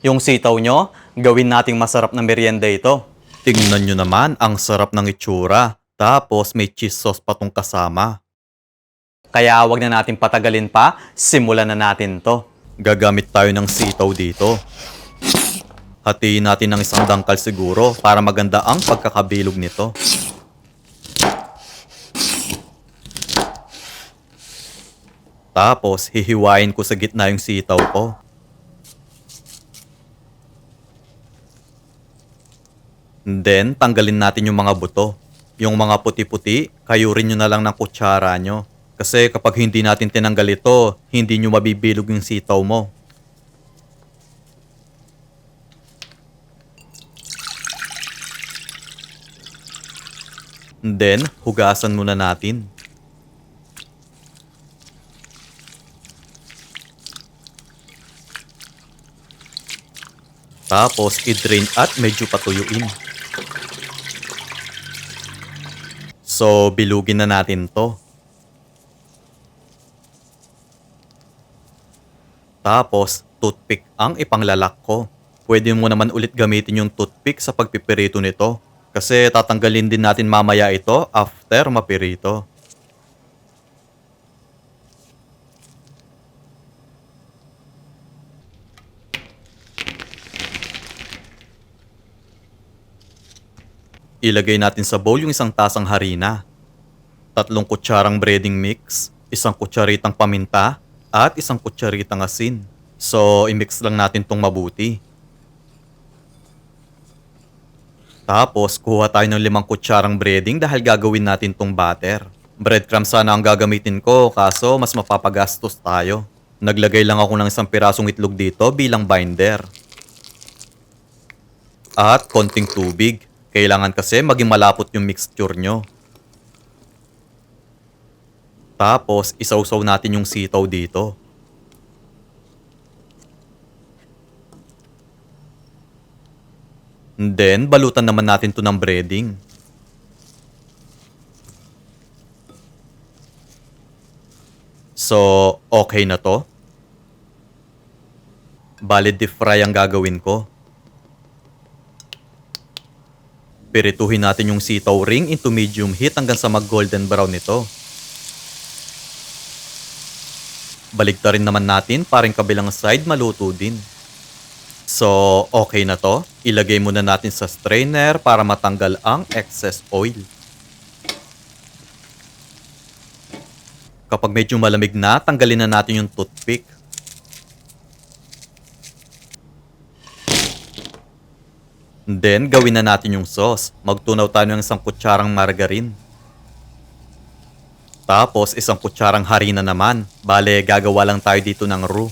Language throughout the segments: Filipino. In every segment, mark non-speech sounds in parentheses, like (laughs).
Yung sitaw nyo, gawin nating masarap na merienda ito. Tingnan nyo naman ang sarap ng itsura. Tapos may cheese sauce pa tong kasama. Kaya wag na natin patagalin pa, simulan na natin to. Gagamit tayo ng sitaw dito. Hatiin natin ng isang dangkal siguro para maganda ang pagkakabilog nito. Tapos, hihiwain ko sa gitna yung sitaw ko. Then, tanggalin natin yung mga buto. Yung mga puti-puti, kayurin nyo na lang ng kutsara nyo. Kasi kapag hindi natin tinanggal ito, hindi nyo mabibilog yung sitaw mo. Then, hugasan muna natin. Tapos, i-drain at medyo patuyuin. So, bilugin na natin to. Tapos, toothpick ang ipanglalak ko. Pwede mo naman ulit gamitin yung toothpick sa pagpipirito nito. Kasi tatanggalin din natin mamaya ito after mapirito. Ilagay natin sa bowl yung isang tasang harina, tatlong kutsarang breading mix, isang kutsaritang paminta, at isang kutsaritang asin. So, i-mix lang natin tong mabuti. Tapos, kuha tayo ng limang kutsarang breading dahil gagawin natin tong batter. Breadcrumbs sana ang gagamitin ko, kaso mas mapapagastos tayo. Naglagay lang ako ng isang pirasong itlog dito bilang binder. At konting tubig. Kailangan kasi maging malapot yung mixture nyo. Tapos, isawsaw natin yung sitaw dito. And then, balutan naman natin to ng breading. So, okay na to? Bali deep fry ang gagawin ko. Pirituhin natin yung sitaw ring into medium heat hanggang sa mag-golden brown ito. Baligtarin naman natin paring kabilang side maluto din. So, okay na to. Ilagay muna natin sa strainer para matanggal ang excess oil. Kapag medyo malamig na, tanggalin na natin yung toothpick. Then, gawin na natin yung sauce. Magtunaw tayo ng isang kutsarang margarine. Tapos, isang kutsarang harina naman. Bale, gagawa lang tayo dito ng roux.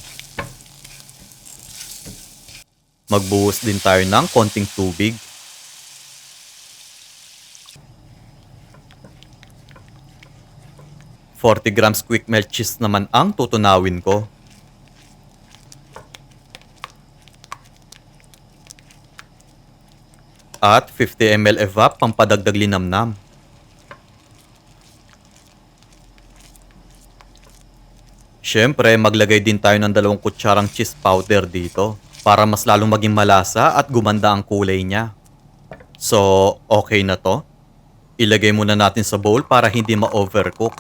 Magbuhos din tayo ng konting tubig. Forty grams quick melt cheese naman ang tutunawin ko. At 50 ml evap pampadagdag linamnam. Siyempre, maglagay din tayo ng dalawang kutsarang cheese powder dito para mas lalong maging malasa at gumanda ang kulay niya. So, okay na to. Ilagay muna natin sa bowl para hindi ma-overcook.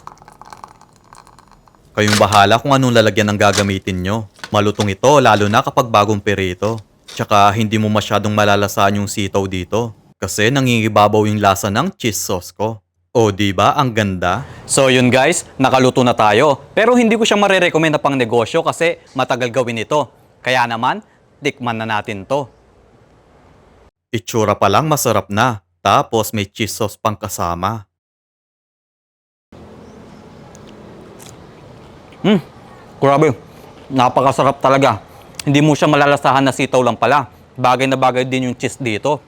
Kayong bahala kung anong lalagyan ng gagamitin nyo. Malutong ito lalo na kapag bagong perito. Tsaka hindi mo masyadong malalasahan yung sitaw dito. Kasi nangingibabaw yung lasa ng cheese sauce ko. O di ba ang ganda? So yun guys, nakaluto na tayo. Pero hindi ko siya marerecommend na pang negosyo kasi matagal gawin ito. Kaya naman, tikman na natin to. Itsura pa lang masarap na. Tapos may cheese sauce pang kasama. Hmm, grabe. Napakasarap talaga. Hindi mo siya malalasahan na sitaw lang pala. Bagay na bagay din yung cheese dito.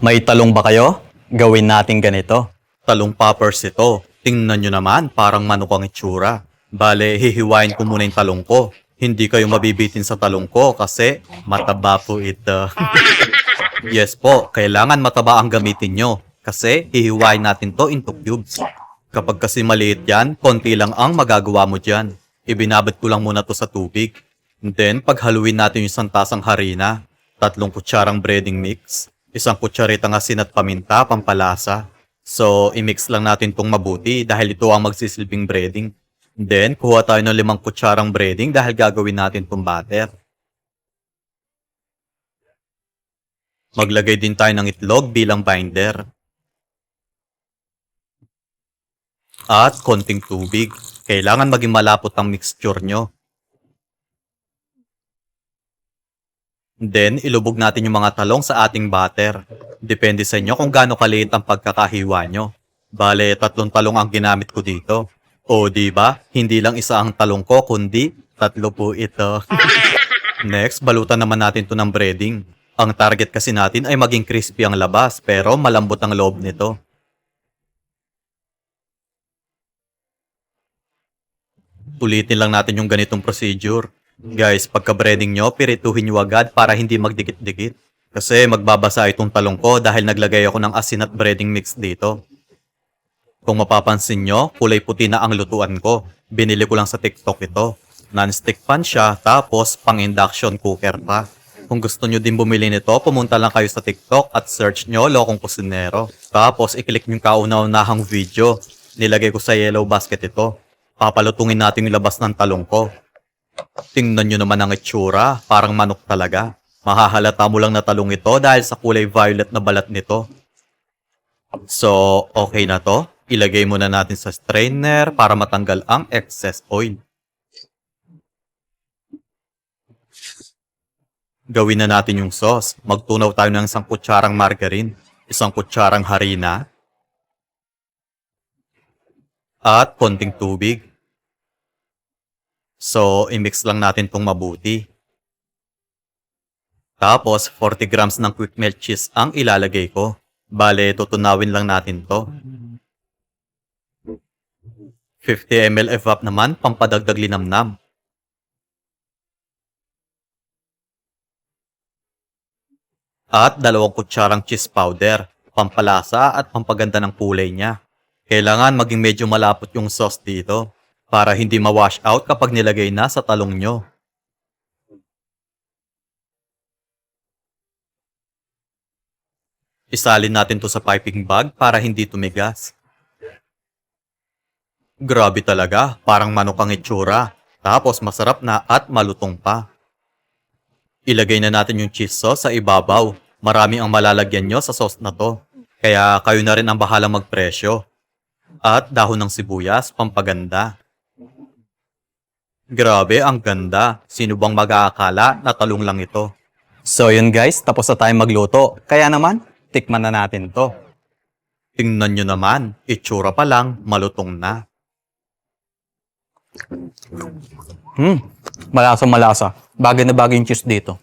May talong ba kayo? Gawin natin ganito. Talong poppers ito. Tingnan nyo naman, parang manok ang itsura. Bale, hihiwain ko muna yung talong ko. Hindi kayo mabibitin sa talong ko kasi mataba po ito. (laughs) yes po, kailangan mataba ang gamitin nyo. Kasi hihiwain natin to into cubes. Kapag kasi maliit yan, konti lang ang magagawa mo dyan. Ibinabad ko lang muna to sa tubig. And then, paghaluin natin yung isang tasang harina, tatlong kutsarang breading mix, isang kutsaritang asin at paminta, pampalasa. So, i-mix lang natin tong mabuti dahil ito ang magsisilbing breading. And then, kuha tayo ng limang kutsarang breading dahil gagawin natin tong batter. Maglagay din tayo ng itlog bilang binder. At konting tubig. Kailangan maging malapot ang mixture nyo. Then, ilubog natin yung mga talong sa ating batter. Depende sa inyo kung gaano kaliit ang pagkakahiwa nyo. Bale, tatlong talong ang ginamit ko dito. O, di ba? Hindi lang isa ang talong ko, kundi tatlo po ito. (laughs) Next, balutan naman natin to ng breading. Ang target kasi natin ay maging crispy ang labas, pero malambot ang loob nito. Ulitin lang natin yung ganitong procedure. Guys, pagka breading nyo, pirituhin nyo agad para hindi magdikit-dikit. Kasi magbabasa itong talong ko dahil naglagay ako ng asin at breading mix dito. Kung mapapansin nyo, kulay puti na ang lutuan ko. Binili ko lang sa TikTok ito. Non-stick pan siya, tapos pang induction cooker pa. Kung gusto nyo din bumili nito, pumunta lang kayo sa TikTok at search nyo Lokong Kusinero. Tapos, i-click yung kauna-unahang video. Nilagay ko sa yellow basket ito. Papalutungin natin yung labas ng talong ko. Tingnan nyo naman ang itsura, parang manok talaga. Mahahalata mo lang na talong ito dahil sa kulay violet na balat nito. So, okay na to. Ilagay muna natin sa strainer para matanggal ang excess oil. Gawin na natin yung sauce. Magtunaw tayo ng isang kutsarang margarine, isang kutsarang harina, at konting tubig. So, i-mix lang natin tong mabuti. Tapos, 40 grams ng quick melt cheese ang ilalagay ko. Bale, tutunawin lang natin to. 50 ml evap naman, pampadagdag linamnam. At dalawang kutsarang cheese powder, pampalasa at pampaganda ng kulay niya. Kailangan maging medyo malapot yung sauce dito para hindi ma-wash out kapag nilagay na sa talong nyo. Isalin natin to sa piping bag para hindi tumigas. Grabe talaga, parang manok ang itsura. Tapos masarap na at malutong pa. Ilagay na natin yung cheese sauce sa ibabaw. Marami ang malalagyan nyo sa sauce na to. Kaya kayo na rin ang bahalang magpresyo. At dahon ng sibuyas, pampaganda. Grabe, ang ganda. Sino bang mag-aakala na talong lang ito? So yun guys, tapos na tayo magluto. Kaya naman, tikman na natin to. Tingnan nyo naman, itsura pa lang, malutong na. Hmm, malasa malasa. Bagay na bagay yung cheese dito.